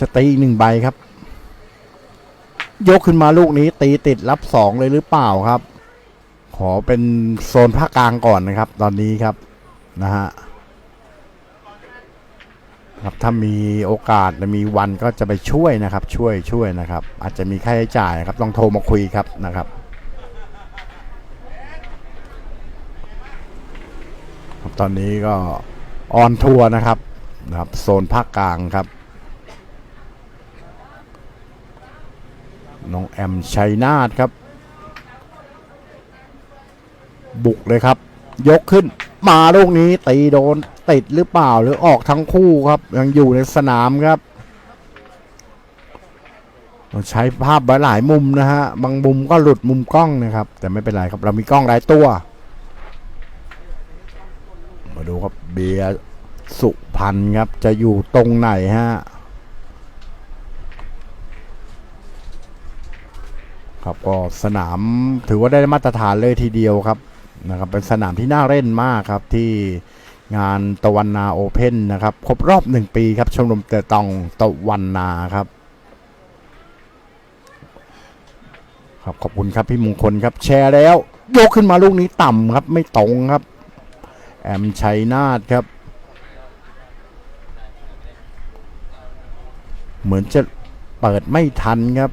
จะตีอีกหนึ่งใบครับ ยกขึ้นมาลูกนี้ตีติดรับสองเลยหรือเปล่าครับ ขอเป็นโซนภาคกลางก่อนนะครับ ตอนนี้ครับนะฮะครับถ้ามีโอกาสและมีวันก็จะไปช่วยนะครับ ช่วยช่วยนะครับ อาจจะมีค่าใช้จ่ายครับต้องโทรมาคุยครับนะครับตอนนี้ก็ออนทัวร์นะครับนะครับ โซนภาคกลางครับ น้องแอมชัยนาทครับ บุกเลยครับ ยกขึ้น มาลูกนี้ตีโดนติดหรือเปล่าหรือออกทั้งคู่ครับ ยังอยู่ในสนามครับเราใช้ภาพไว้หลายมุมนะฮะ บางมุมก็หลุดมุมกล้องนะครับ แต่ไม่เป็นไรครับเรามีกล้องหลายตัว มาดูครับเบียร์สุพรรณครับจะอยู่ตรงไหนฮะ ครับก็สนามถือว่าได้มาตรฐานเลยทีเดียวครับนะครับเป็นสนามที่น่าเล่นมากครับที่งานตะวันนาโอเพ่นนะครับครบรอบหนึ่งปีครับชมรมเตะตองตะวันนาครับครับขอบคุณครับพี่มงคลครับแชร์แล้ว ยกขึ้นมาลูกนี้ต่ำครับไม่ตรงครับ แอมชัยนาทครับ เหมือนจะเปิดไม่ทันครับ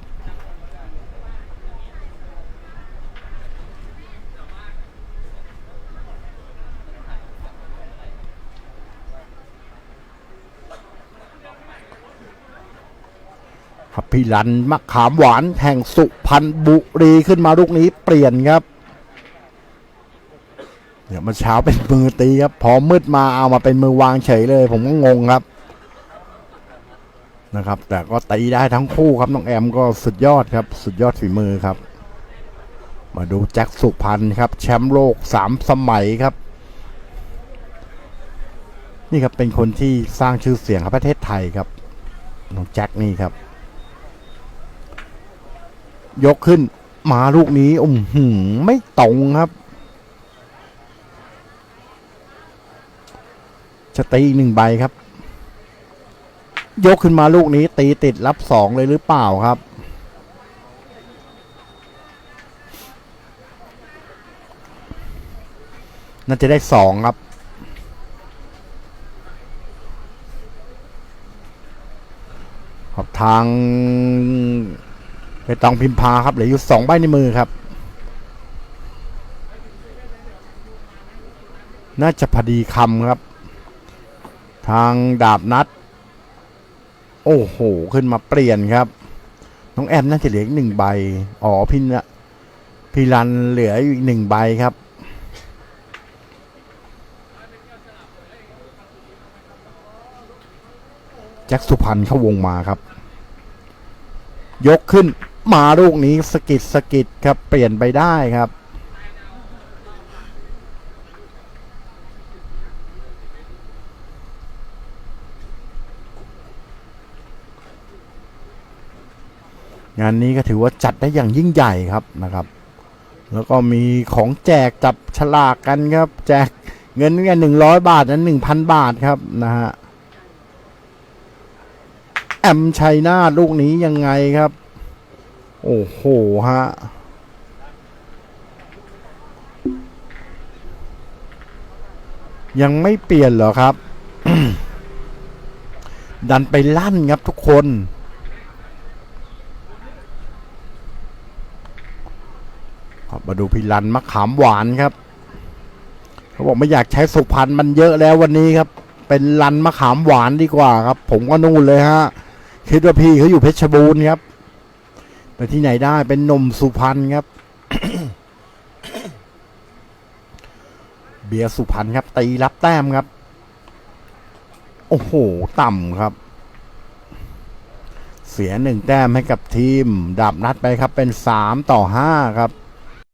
พี่ลันมะขามหวานแห่งสุพรรณบุรีขึ้นมาลูกนี้เปลี่ยนครับเดี๋ยวมาเช้าเป็นมือตีครับ พอมืดมาเอามาเป็นมือวางเฉยเลย ผมก็งงครับนะครับ แต่ก็ตีได้ทั้งคู่ครับน้องแอมก็สุดยอดครับ สุดยอดฝีมือครับ มาดูแจ็คสุพรรณครับ แชมป์โลกสามสมัยครับ นี่ครับเป็นคนที่สร้างชื่อเสียงให้ประเทศไทยครับน้องแจ็คนี่ครับ ยกขึ้น มาลูกนี้อุ้มหืมไม่ตรงครับจะตีหนึ่งใบครับ ยกขึ้นมาลูกนี้ ตีติดรับสองเลยหรือเปล่าครับ น่าจะได้สองครับ ขอบทาง ไปตองพิมพาครับเหลืออยู่สองใบในมือครับ น่าจะพอดีคำครับ ทางดาบนัด โอ้โห ขึ้นมาเปลี่ยนครับ น้องแอมน่าจะเหลืออีกหนึ่งใบ อ๋อพี่นะพี่รันเหลืออีกหนึ่งใบครับแจ็คสุพรรณเข้าวงมาครับ ยกขึ้น มาลูกนี้สกิดสกิดครับ เปลี่ยนไปได้ครับ งานนี้ก็ถือว่าจัดได้อย่างยิ่งใหญ่ครับนะครับ แล้วก็มีของแจกจับฉลากกันครับ แจกเงินเงินหนึ่งร้อยบาทนั้นหนึ่งพันบาทครับนะฮะแอมชัยนาลูกนี้ยังไงครับ โอ้โหฮะยังไม่เปลี่ยนเหรอครับ ดันไปลั่นครับทุกคน มาดูพี่ลันมะขามหวานครับ เขาบอกไม่อยากใช้สุพรรณมันเยอะแล้ววันนี้ครับ เป็นลันมะขามหวานดีกว่าครับ ผมก็นู่นเลยฮะ คิดว่าพี่เขาอยู่เพชรบูรณ์ครับ ไปที่ไหนได้เป็นนมสุพรรณครับ เบียร์สุพรรณครับ ตีรับแต้มครับ โอ้โห ต่ำครับ เสียหนึ่งแต้มให้กับทีม ดับนัดไปครับเป็นสามต่อห้าครับ